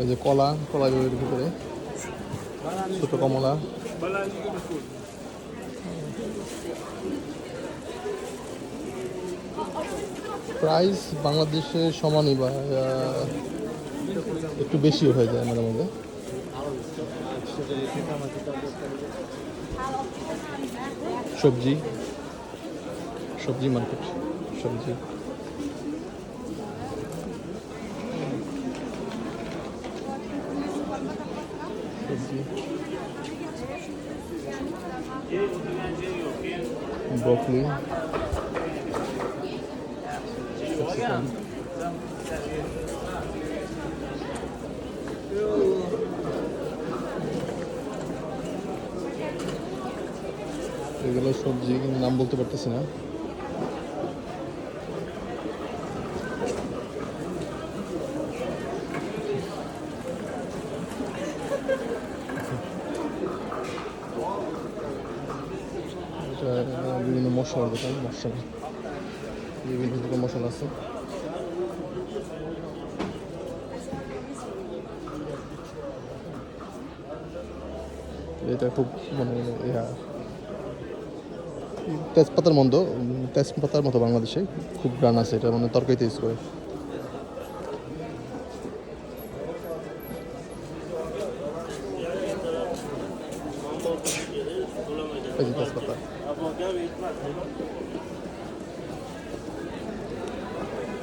এই যে কলা কলা এর ভিতরে। ছোট কমলা। প্রাইস বাংলাদেশে সমানই বা একটু বেশি হয়ে যায় মাঝে মধ্যে। সবজি। সবজি মার্কেট সবজি। ক্যাপসিকাম এগুলো সবজি নাম বলতে পারতেছি না। বিভিন্ন মশলার দোকান, মশলা। বিভিন্ন রকম মশলা আছে। এটা খুব মানে ইয়া। তেজপাতার মন্দ, তেজপাতার মতো বাংলাদেশে খুব গ্রান আছে এটা মানে তরকারিতে ইউজ করে। તો અત્યારે વેચમાં થયેલો